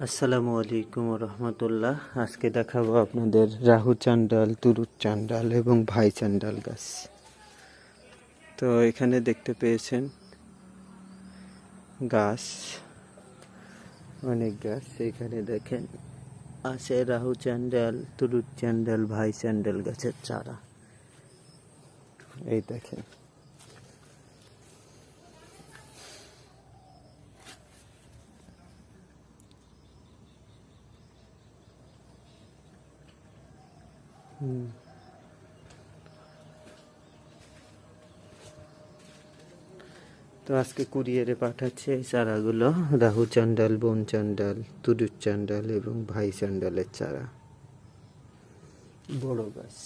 আসসালামু আলাইকুম রহমতুল্লাহ। আজকে দেখাবো আপনাদের রাহু চান্ডাল তুরুত চান্ডাল এবং ভাই চান্ডাল গাছ। তো এখানে দেখতে পেয়েছেন গাছ, অনেক গাছ। এখানে দেখেন আছে রাহু চান্ডাল তুরুত চান্ডাল, ভাই চান্ডাল গাছের চারা। এই দেখেন। তো আজকে কুরিয়ারে পাঠাচ্ছে এই চারাগুলো, রাহু চান্ডাল, বোন চান্ডাল তুরুর চান্ডাল এবং ভাই চান্ডালের চারা। বড় গাছ।